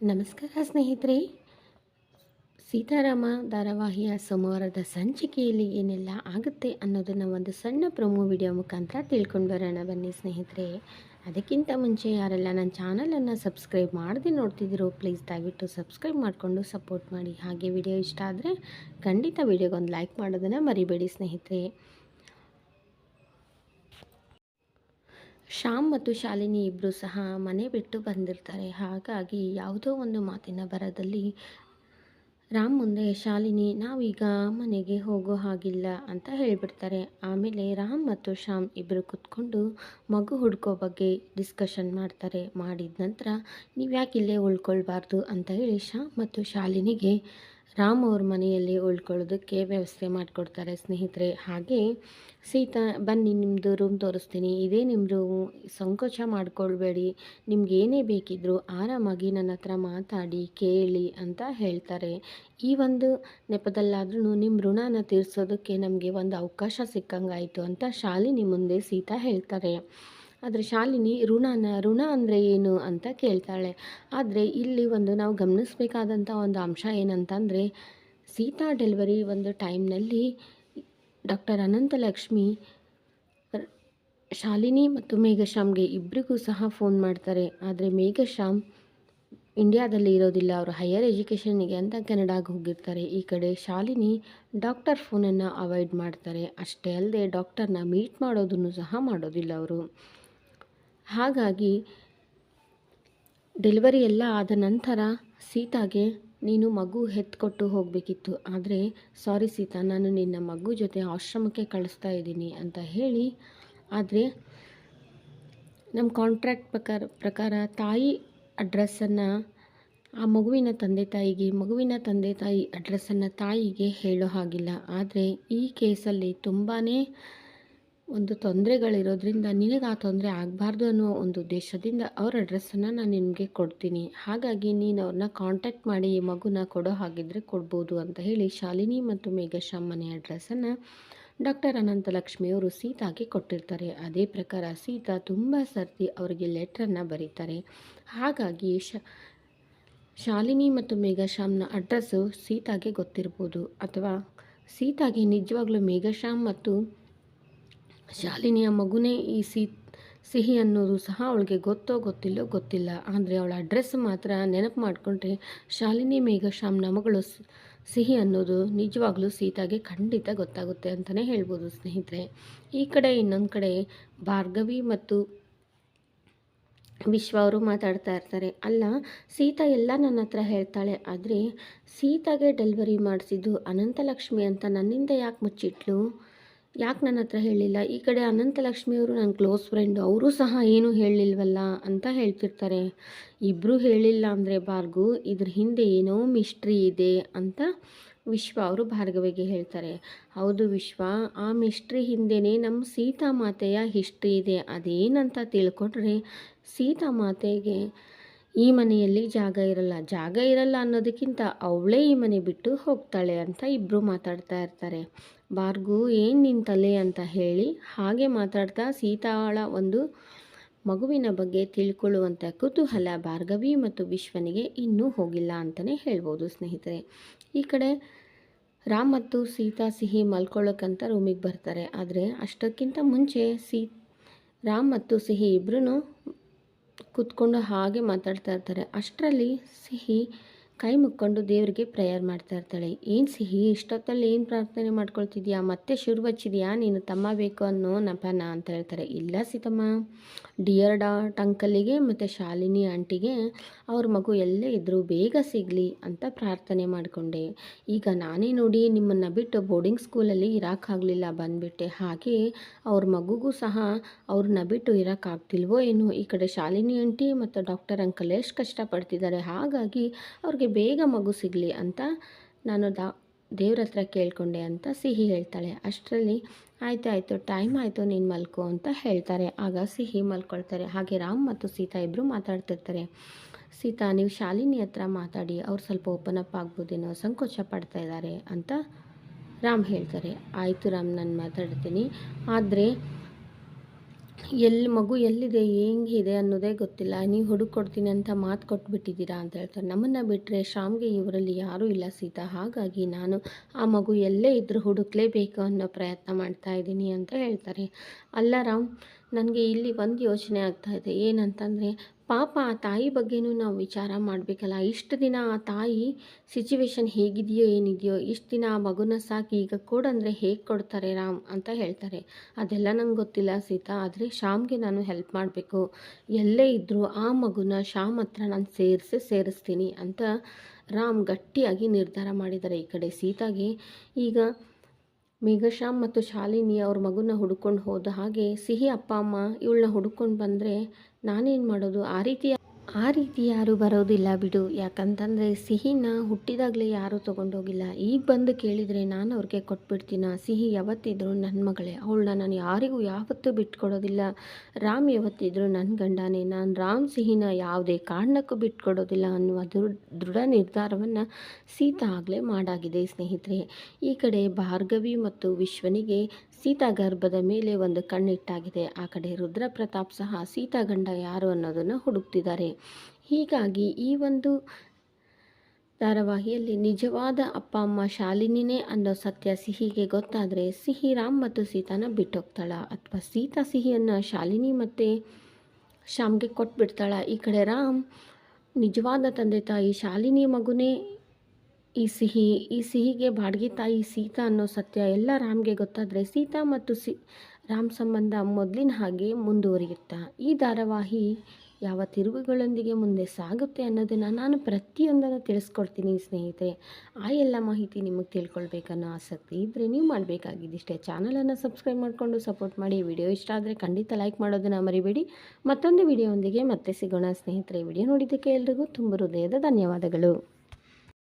ನಮಸ್ಕಾರ ಸ್ನೇಹಿತರೆ. ಸೀತಾರಾಮ ಧಾರಾವಾಹಿಯ ಸೋಮವಾರದ ಸಂಚಿಕೆಯಲ್ಲಿ ಏನೆಲ್ಲ ಆಗುತ್ತೆ ಅನ್ನೋದನ್ನು ಒಂದು ಸಣ್ಣ ಪ್ರೊಮೋ ವಿಡಿಯೋ ಮುಖಾಂತರ ತಿಳ್ಕೊಂಡು ಬರೋಣ ಬನ್ನಿ ಸ್ನೇಹಿತರೆ. ಅದಕ್ಕಿಂತ ಮುಂಚೆ ಯಾರೆಲ್ಲ ನನ್ನ ಚಾನಲನ್ನು ಸಬ್ಸ್ಕ್ರೈಬ್ ಮಾಡದೆ ನೋಡ್ತಿದ್ದೀರೋ ಪ್ಲೀಸ್ ದಯವಿಟ್ಟು ಸಬ್ಸ್ಕ್ರೈಬ್ ಮಾಡಿಕೊಂಡು ಸಪೋರ್ಟ್ ಮಾಡಿ. ಹಾಗೆ ವಿಡಿಯೋ ಇಷ್ಟ ಆದರೆ ಖಂಡಿತ ವಿಡಿಯೋಗೊಂದು ಲೈಕ್ ಮಾಡೋದನ್ನು ಮರಿಬೇಡಿ ಸ್ನೇಹಿತರೆ. ಶ್ಯಾಮ್ ಮತ್ತು ಶಾಲಿನಿ ಇಬ್ಬರು ಸಹ ಮನೆ ಬಿಟ್ಟು ಬಂದಿರ್ತಾರೆ. ಹಾಗಾಗಿ ಯಾವುದೋ ಒಂದು ಮಾತಿನ ಬರದಲ್ಲಿ ರಾಮ್ ಮುಂದೆ ಶಾಲಿನಿ, ನಾವೀಗ ಮನೆಗೆ ಹೋಗೋ ಹಾಗಿಲ್ಲ ಅಂತ ಹೇಳಿಬಿಡ್ತಾರೆ. ಆಮೇಲೆ ರಾಮ್ ಮತ್ತು ಶ್ಯಾಮ್ ಇಬ್ಬರು ಕುತ್ಕೊಂಡು ಮಗು ಹುಡ್ಕೋ ಬಗ್ಗೆ ಡಿಸ್ಕಷನ್ ಮಾಡ್ತಾರೆ. ಮಾಡಿದ ನಂತರ ನೀವು ಯಾಕೆ ಇಲ್ಲೇ ಉಳ್ಕೊಳ್ಬಾರ್ದು ಅಂತ ಹೇಳಿ ಶ್ಯಾಮ್ ಮತ್ತು ಶಾಲಿನಿಗೆ ರಾಮ್ ಅವ್ರ ಮನೆಯಲ್ಲಿ ಉಳ್ಕೊಳ್ಳೋದಕ್ಕೆ ವ್ಯವಸ್ಥೆ ಮಾಡಿಕೊಡ್ತಾರೆ ಸ್ನೇಹಿತರೆ. ಹಾಗೆ ಸೀತಾ, ಬನ್ನಿ ನಿಮ್ಮದು ರೂಮ್ ತೋರಿಸ್ತೀನಿ. ಇದೇ ನಿಮ್ಮ ರೂಮು ಸಂಕೋಚ ಮಾಡಿಕೊಳ್ಬೇಡಿ. ನಿಮ್ಗೆ ಏನೇ ಬೇಕಿದ್ದರೂ ಆರಾಮಾಗಿ ನನ್ನ ಹತ್ರ ಮಾತಾಡಿ, ಕೇಳಿ ಅಂತ ಹೇಳ್ತಾರೆ. ಈ ಒಂದು ನೆಪದಲ್ಲಾದ್ರೂ ನಿಮ್ಮ ಋಣನ ತೀರಿಸೋದಕ್ಕೆ ನಮಗೆ ಒಂದು ಅವಕಾಶ ಸಿಕ್ಕಂಗಾಯಿತು ಅಂತ ಶಾಲಿನಿ ಮುಂದೆ ಸೀತಾ ಹೇಳ್ತಾರೆ. ಆದರೆ ಶಾಲಿನಿ ಋಣನ, ಋಣ ಅಂದರೆ ಏನು ಅಂತ ಕೇಳ್ತಾಳೆ. ಆದರೆ ಇಲ್ಲಿ ಒಂದು ನಾವು ಗಮನಿಸಬೇಕಾದಂಥ ಒಂದು ಅಂಶ ಏನಂತಂದರೆ, ಸೀತಾ ಡೆಲಿವರಿ ಒಂದು ಟೈಮ್ನಲ್ಲಿ ಡಾಕ್ಟರ್ ಅನಂತಲಕ್ಷ್ಮಿ, ಶಾಲಿನಿ ಮತ್ತು ಮೇಘಶ್ಯಾಮ್ಗೆ ಇಬ್ಬರಿಗೂ ಸಹ ಫೋನ್ ಮಾಡ್ತಾರೆ. ಆದರೆ ಮೇಘಶ್ಯಾಮ್ ಇಂಡಿಯಾದಲ್ಲಿ ಇರೋದಿಲ್ಲ, ಅವರು ಹೈಯರ್ ಎಜುಕೇಷನ್ಗೆ ಅಂತ ಕೆನಡಾಗೆ ಹೋಗಿರ್ತಾರೆ. ಈ ಕಡೆ ಶಾಲಿನಿ ಡಾಕ್ಟರ್ ಫೋನನ್ನು ಅವಾಯ್ಡ್ ಮಾಡ್ತಾರೆ. ಅಷ್ಟೇ ಅಲ್ಲದೆ ಡಾಕ್ಟರ್ನ ಮೀಟ್ ಮಾಡೋದನ್ನು ಸಹ ಮಾಡೋದಿಲ್ಲ ಅವರು. ಹಾಗಾಗಿ ಡೆಲಿವರಿ ಎಲ್ಲ ಆದ ನಂತರ ಸೀತಾಗೆ ನೀನು ಮಗು ಹೆತ್ಕೊಟ್ಟು ಹೋಗಬೇಕಿತ್ತು. ಆದರೆ, ಸಾರಿ ಸೀತಾ, ನಾನು ನಿನ್ನ ಮಗು ಜೊತೆ ಆಶ್ರಮಕ್ಕೆ ಕಳಿಸ್ತಾ ಇದ್ದೀನಿ ಅಂತ ಹೇಳಿ. ಆದರೆ ನಮ್ಮ ಕಾಂಟ್ರ್ಯಾಕ್ಟ್ ಪ್ರಕಾರ ಪ್ರಕಾರ ತಾಯಿ ಅಡ್ರೆಸ್ಸನ್ನು ಆ ಮಗುವಿನ ತಂದೆ ತಾಯಿಗೆ, ಮಗುವಿನ ತಂದೆ ತಾಯಿ ಅಡ್ರೆಸ್ಸನ್ನು ತಾಯಿಗೆ ಹೇಳೋ ಹಾಗಿಲ್ಲ. ಆದರೆ, ಈ ಕೇಸಲ್ಲಿ ತುಂಬಾ ಒಂದು ತೊಂದರೆಗಳಿರೋದ್ರಿಂದ ನಿನಗೆ ಆ ತೊಂದರೆ ಆಗಬಾರ್ದು ಅನ್ನೋ ಒಂದು ಉದ್ದೇಶದಿಂದ ಅವ್ರ ಅಡ್ರೆಸ್ಸನ್ನು ನಾನು ನಿಮಗೆ ಕೊಡ್ತೀನಿ. ಹಾಗಾಗಿ ನೀನು ಅವ್ರನ್ನ ಕಾಂಟ್ಯಾಕ್ಟ್ ಮಾಡಿ ಈ ಮಗುನ ಕೊಡೋ ಹಾಗಿದ್ರೆ ಕೊಡ್ಬೋದು ಅಂತ ಹೇಳಿ ಶಾಲಿನಿ ಮತ್ತು ಮೇಘಶ್ಯಾಮ್ ಮನೆ ಅಡ್ರೆಸ್ಸನ್ನು ಡಾಕ್ಟರ್ ಅನಂತಲಕ್ಷ್ಮಿಯವರು ಸೀತಾಗೆ ಕೊಟ್ಟಿರ್ತಾರೆ. ಅದೇ ಪ್ರಕಾರ ಸೀತಾ ತುಂಬ ಸರ್ತಿ ಅವರಿಗೆ ಲೆಟ್ರನ್ನು ಬರೀತಾರೆ. ಹಾಗಾಗಿ ಶ, ಶಾಲಿನಿ ಮತ್ತು ಮೇಘಶ್ಯಾಮ್ನ ಅಡ್ರೆಸ್ಸು ಸೀತಾಗೆ ಗೊತ್ತಿರ್ಬೋದು. ಅಥವಾ ಸೀತಾಗೆ ನಿಜವಾಗ್ಲೂ ಮೇಘಶ್ಯಾಮ್ ಮತ್ತು ಶಾಲಿನಿಯ ಮಗುನೇ ಈ ಸಿ ಸಿಹಿ ಅನ್ನೋದು ಸಹ ಅವಳಿಗೆ ಗೊತ್ತೋ ಗೊತ್ತಿಲ್ಲೋ ಗೊತ್ತಿಲ್ಲ. ಆದರೆ ಅವಳ ಅಡ್ರೆಸ್ ಮಾತ್ರ ನೆನಪು ಮಾಡಿಕೊಂಡ್ರೆ ಶಾಲಿನಿ ಮೇಘಶಾಮ್ನ ಮಗಳು ಸಿಹಿ ಅನ್ನೋದು ನಿಜವಾಗ್ಲೂ ಸೀತಾಗೆ ಖಂಡಿತ ಗೊತ್ತಾಗುತ್ತೆ ಅಂತಲೇ ಹೇಳ್ಬೋದು ಸ್ನೇಹಿತರೆ. ಈ ಕಡೆ ಇನ್ನೊಂದು ಕಡೆ ಭಾರ್ಗವಿ ಮತ್ತು ವಿಶ್ವ ಅವರು ಮಾತಾಡ್ತಾ ಇರ್ತಾರೆ. ಅಲ್ಲ, ಸೀತಾ ಎಲ್ಲ ನನ್ನ ಹತ್ರ ಹೇಳ್ತಾಳೆ. ಆದರೆ ಸೀತಾಗೆ ಡೆಲಿವರಿ ಮಾಡಿಸಿದ್ದು ಅನಂತಲಕ್ಷ್ಮಿ ಅಂತ ನನ್ನಿಂದ ಯಾಕೆ ಮುಚ್ಚಿಟ್ಲು? ಯಾಕೆ ನನ್ನ ಹತ್ರ ಹೇಳಿಲ್ಲ ಈ ಕಡೆ ಅನಂತಲಕ್ಷ್ಮಿಯವರು ನನ್ನ ಕ್ಲೋಸ್ ಫ್ರೆಂಡು, ಅವರು ಸಹ ಏನೂ ಹೇಳಿಲ್ವಲ್ಲ ಅಂತ ಹೇಳ್ತಿರ್ತಾರೆ. ಇಬ್ಬರೂ ಹೇಳಿಲ್ಲ ಅಂದರೆ ಭಾರ್ಗು ಇದ್ರ ಹಿಂದೆ ಏನೋ ಮಿಸ್ಟ್ರಿ ಇದೆ ಅಂತ ವಿಶ್ವ ಅವರು ಭಾರ್ಗವಿಗೆ ಹೇಳ್ತಾರೆ. ಹೌದು ವಿಶ್ವ, ಆ ಮಿಸ್ಟ್ರಿ ಹಿಂದೆಯೇ ನಮ್ಮ ಸೀತಾ ಮಾತೆಯ ಹಿಸ್ಟ್ರಿ ಇದೆ. ಅದೇನಂತ ತಿಳ್ಕೊಂಡ್ರೆ ಸೀತಾ ಮಾತೆಗೆ ಈ ಮನೆಯಲ್ಲಿ ಜಾಗ ಇರಲ್ಲ. ಜಾಗ ಇರಲ್ಲ ಅನ್ನೋದಕ್ಕಿಂತ ಅವಳೇ ಈ ಮನೆ ಬಿಟ್ಟು ಹೋಗ್ತಾಳೆ ಅಂತ ಇಬ್ಬರು ಮಾತಾಡ್ತಾ ಇರ್ತಾರೆ. ಭಾರ್ಗು ಏನು ನಿನ್ನ ತಲೆ ಅಂತ ಹೇಳಿ ಹಾಗೆ ಮಾತಾಡ್ತಾ ಸೀತಾಳ ಒಂದು ಮಗುವಿನ ಬಗ್ಗೆ ತಿಳ್ಕೊಳ್ಳುವಂಥ ಕುತೂಹಲ ಭಾರ್ಗವಿ ಮತ್ತು ವಿಶ್ವನಿಗೆ ಇನ್ನೂ ಹೋಗಿಲ್ಲ ಅಂತಲೇ ಹೇಳ್ಬೋದು ಸ್ನೇಹಿತರೆ. ಈ ಕಡೆ ರಾಮ್ ಮತ್ತು ಸೀತಾ ಸಿಹಿ ಮಲ್ಕೊಳ್ಳೋಕ್ಕಂತ ರೂಮಿಗೆ ಬರ್ತಾರೆ. ಆದರೆ ಅಷ್ಟಕ್ಕಿಂತ ಮುಂಚೆ ಸೀ, ರಾಮ್ ಮತ್ತು ಸಿಹಿ ಇಬ್ಬರೂ ಕೂತ್ಕೊಂಡು ಹಾಗೆ ಮಾತಾಡ್ತಾ ಇರ್ತಾರೆ. ಅಷ್ಟರಲ್ಲಿ ಸಿಹಿ ಕೈ ಮುಕ್ಕೊಂಡು ದೇವರಿಗೆ ಪ್ರೇಯರ್ ಮಾಡ್ತಾ ಇರ್ತಾಳೆ. ಏನು ಸಿಹಿ? ಇಷ್ಟೊತ್ತಲ್ಲಿ ಏನು ಪ್ರಾರ್ಥನೆ ಮಾಡ್ಕೊಳ್ತಿದ್ಯಾ? ಮತ್ತೆ ಶುರು ಹಚ್ಚಿದ್ಯಾ? ನೀನು ತಮ್ಮ ಬೇಕು ಅನ್ನೋ ನಪನ ಅಂತ ಹೇಳ್ತಾರೆ. ಇಲ್ಲ ಸೀತಮ್ಮ. ಡಿಯರ್ ಡಾಟ್ ಅಂಕಲಿಗೆ ಮತ್ತು ಶಾಲಿನಿ ಆಂಟಿಗೆ ಅವ್ರ ಮಗು ಎಲ್ಲೇ ಇದ್ದರೂ ಬೇಗ ಸಿಗಲಿ ಅಂತ ಪ್ರಾರ್ಥನೆ ಮಾಡಿಕೊಂಡೆ. ಈಗ ನಾನೇ ನೋಡಿ ನಿಮ್ಮನ್ನು ಬಿಟ್ಟು ಬೋರ್ಡಿಂಗ್ ಸ್ಕೂಲಲ್ಲಿ ಇರೋಕ್ಕಾಗಲಿಲ್ಲ ಬಂದುಬಿಟ್ಟೆ. ಹಾಗೆ ಅವ್ರ ಮಗುಗೂ ಸಹ ಅವ್ರನ್ನ ಬಿಟ್ಟು ಇರೋಕ್ಕಾಗ್ತಿಲ್ವೋ ಏನೋ? ಈ ಕಡೆ ಶಾಲಿನಿ ಆಂಟಿ ಮತ್ತು ಡಾಕ್ಟರ್ ಅಂಕಲ್ ಎಷ್ಟು ಕಷ್ಟಪಡ್ತಿದ್ದಾರೆ? ಹಾಗಾಗಿ ಅವ್ರಿಗೆ ಬೇಗ ಮಗು ಸಿಗಲಿ ಅಂತ ನಾನು ದಾ, ದೇವ್ರ ಹತ್ರ ಕೇಳಿಕೊಂಡೆ ಅಂತ ಸಿಹಿ ಹೇಳ್ತಾಳೆ. ಅಷ್ಟರಲ್ಲಿ ಆಯಿತು ಆಯಿತು ಟೈಮ್ ಆಯಿತು, ನೀನು ಮಲ್ಕೋ ಅಂತ ಹೇಳ್ತಾರೆ. ಆಗ ಸಿಹಿ ಮಲ್ಕೊಳ್ತಾರೆ. ಹಾಗೆ ರಾಮ್ ಮತ್ತು ಸೀತಾ ಇಬ್ಬರು ಮಾತಾಡ್ತಿರ್ತಾರೆ. ಸೀತಾ, ನೀವು ಶಾಲಿನಿ ಹತ್ರ ಮಾತಾಡಿ, ಅವ್ರು ಸ್ವಲ್ಪ ಓಪನ್ ಅಪ್ ಆಗ್ಬೋದೇನೋ, ಸಂಕೋಚ ಪಡ್ತಾ ಇದ್ದಾರೆ ಅಂತ ರಾಮ್ ಹೇಳ್ತಾರೆ. ಆಯಿತು ರಾಮ್, ನಾನು ಮಾತಾಡ್ತೀನಿ. ಆದರೆ ಎಲ್ಲಿ ಮಗು ಎಲ್ಲಿದೆ, ಹೆಂಗಿದೆ ಅನ್ನೋದೇ ಗೊತ್ತಿಲ್ಲ. ನೀವು ಹುಡುಕೊಡ್ತೀನಿ ಅಂತ ಮಾತು ಕೊಟ್ಬಿಟ್ಟಿದ್ದೀರಾ ಅಂತ ಹೇಳ್ತಾರೆ. ನಮ್ಮನ್ನು ಬಿಟ್ಟರೆ ಶ್ಯಾಮ್ಗೆ ಇವರಲ್ಲಿ ಯಾರೂ ಇಲ್ಲ ಸೀತಾ. ಹಾಗಾಗಿ ನಾನು ಆ ಮಗು ಎಲ್ಲೇ ಇದ್ದರೂ ಹುಡುಕಲೇಬೇಕು ಅನ್ನೋ ಪ್ರಯತ್ನ ಮಾಡ್ತಾ ಇದ್ದೀನಿ ಅಂತ ಹೇಳ್ತಾರೆ. ಅಲ್ಲ ರಾಮ್ ನನಗೆ ಇಲ್ಲಿ ಒಂದು ಯೋಚನೆ ಆಗ್ತಾ ಇದೆ. ಏನಂತಂದರೆ, ಪಾಪ ಆ ತಾಯಿ ಬಗ್ಗೆನೂ ನಾವು ವಿಚಾರ ಮಾಡಬೇಕಲ್ಲ. ಇಷ್ಟು ದಿನ ಆ ತಾಯಿ ಸಿಚುವೇಶನ್ ಹೇಗಿದೆಯೋ ಏನಿದೆಯೋ, ಇಷ್ಟು ದಿನ ಆ ಮಗುನ ಸಾಕಿ ಈಗ ಕೊಡಂದರೆ ಹೇಗೆ ಕೊಡ್ತಾರೆ ರಾಮ್ ಅಂತ ಹೇಳ್ತಾರೆ. ಅದೆಲ್ಲ ನಂಗೆ ಗೊತ್ತಿಲ್ಲ ಸೀತಾ, ಆದರೆ ಶ್ಯಾಮ್ಗೆ ನಾನು ಹೆಲ್ಪ್ ಮಾಡಬೇಕು. ಎಲ್ಲೇ ಇದ್ದರೂ ಆ ಮಗುನ ಶ್ಯಾಮ್ ಹತ್ರ ನಾನು ಸೇರಿಸಿ ಸೇರಿಸ್ತೀನಿ ಅಂತ ರಾಮ್ ಗಟ್ಟಿಯಾಗಿ ನಿರ್ಧಾರ ಮಾಡಿದ್ದಾರೆ ಈ ಕಡೆ. ಸೀತಾಗೆ ಈಗ ಮೇಘಶ್ಯಾಮ್ ಮತ್ತು ಶಾಲಿನಿ ಅವ್ರ ಮಗುನ ಹುಡ್ಕೊಂಡು ಹೋದ ಹಾಗೆ ಸಿಹಿ ಅಪ್ಪ ಅಮ್ಮ ಇವಳನ್ನ ಹುಡ್ಕೊಂಡು ಬಂದರೆ ನಾನೇನು ಮಾಡೋದು? ಆ ರೀತಿ ಆ ರೀತಿ ಯಾರೂ ಬರೋದಿಲ್ಲ ಬಿಡು. ಯಾಕಂತಂದರೆ ಸಿಹಿನ ಹುಟ್ಟಿದಾಗಲೇ ಯಾರೂ ತೊಗೊಂಡೋಗಿಲ್ಲ. ಈಗ ಬಂದು ಕೇಳಿದರೆ ನಾನು ಅವ್ರಿಗೆ ಕೊಟ್ಬಿಡ್ತೀನ? ಸಿಹಿ ಯಾವತ್ತಿದ್ರು ನನ್ನ ಮಗಳೇ. ಅವಳನ್ನ ನಾನು ಯಾರಿಗೂ ಯಾವತ್ತೂ ಬಿಟ್ಕೊಡೋದಿಲ್ಲ. ರಾಮ್ ಯಾವತ್ತಿದ್ರು ನನ್ನ ಗಂಡನೇ. ನಾನು ರಾಮ್ ಸಿಹಿನ ಯಾವುದೇ ಕಾರಣಕ್ಕೂ ಬಿಟ್ಕೊಡೋದಿಲ್ಲ ಅನ್ನುವ ದೃಢ ನಿರ್ಧಾರವನ್ನು ಸೀತಾ ಆಗಲೇ ಮಾಡಾಗಿದೆ ಸ್ನೇಹಿತರೆ. ಈ ಕಡೆ ಭಾರ್ಗವಿ ಮತ್ತು ವಿಶ್ವನಿಗೆ ಸೀತಾ ಗರ್ಭದ ಮೇಲೆ ಒಂದು ಕಣ್ಣಿಟ್ಟಾಗಿದೆ. ಆ ಕಡೆ ರುದ್ರ ಪ್ರತಾಪ್ ಸಹ ಸೀತಾ ಗಂಡ ಯಾರು ಅನ್ನೋದನ್ನು ಹುಡುಕ್ತಿದ್ದಾರೆ. ಹೀಗಾಗಿ ಈ ಒಂದು ಧಾರಾವಾಹಿಯಲ್ಲಿ ನಿಜವಾದ ಅಪ್ಪ, ಅಮ್ಮ ಶಾಲಿನಿನೇ ಅನ್ನೋ ಸತ್ಯ ಸಿಹಿಗೆ ಗೊತ್ತಾದರೆ ಸಿಹಿ ರಾಮ್ ಮತ್ತು ಸೀತಾನ ಬಿಟ್ಟೋಗ್ತಾಳ. ಅಥವಾ ಸೀತಾ ಸಿಹಿಯನ್ನು ಶಾಲಿನಿ ಮತ್ತು ಶ್ಯಾಮ್ಗೆ ಕೊಟ್ಬಿಡ್ತಾಳ. ಈ ಕಡೆ ರಾಮ್ ನಿಜವಾದ ತಂದೆ ತಾಯಿ ಶಾಲಿನಿ ಮಗುನೇ ಈ ಸಿಹಿ, ಈ ಸಿಹಿಗೆ ಬಾಡಿಗೆ ತಾಯಿ ಸೀತಾ ಅನ್ನೋ ಸತ್ಯ ಎಲ್ಲ ರಾಮ್ಗೆ ಗೊತ್ತಾದರೆ ಸೀತಾ ಮತ್ತು ಸಿ, ರಾಮ್ ಸಂಬಂಧ ಮೊದಲಿನ ಹಾಗೆ ಮುಂದುವರಿಯುತ್ತಾ? ಈ ಧಾರಾವಾಹಿ ಯಾವ ತಿರುವುಗಳೊಂದಿಗೆ ಮುಂದೆ ಸಾಗುತ್ತೆ ಅನ್ನೋದನ್ನು ನಾನು ಪ್ರತಿಯೊಂದನ್ನು ತಿಳಿಸ್ಕೊಡ್ತೀನಿ ಸ್ನೇಹಿತರೆ. ಆ ಎಲ್ಲ ಮಾಹಿತಿ ನಿಮಗೆ ತಿಳ್ಕೊಳ್ಬೇಕನ್ನೋ ಆಸಕ್ತಿ ಇದ್ದರೆ ನೀವು ಮಾಡಬೇಕಾಗಿದ್ದಿಷ್ಟೇ. ಚಾನಲನ್ನು ಸಬ್ಸ್ಕ್ರೈಬ್ ಮಾಡಿಕೊಂಡು ಸಪೋರ್ಟ್ ಮಾಡಿ. ವಿಡಿಯೋ ಇಷ್ಟ ಆದರೆ ಖಂಡಿತ ಲೈಕ್ ಮಾಡೋದನ್ನು ಮರಿಬೇಡಿ. ಮತ್ತೊಂದು ವಿಡಿಯೋದೊಂದಿಗೆ ಮತ್ತೆ ಸಿಗೋಣ ಸ್ನೇಹಿತರೆ. ವಿಡಿಯೋ ನೋಡಿದ್ದಕ್ಕೆ ಎಲ್ರಿಗೂ ತುಂಬ ಹೃದಯದ ಧನ್ಯವಾದಗಳು.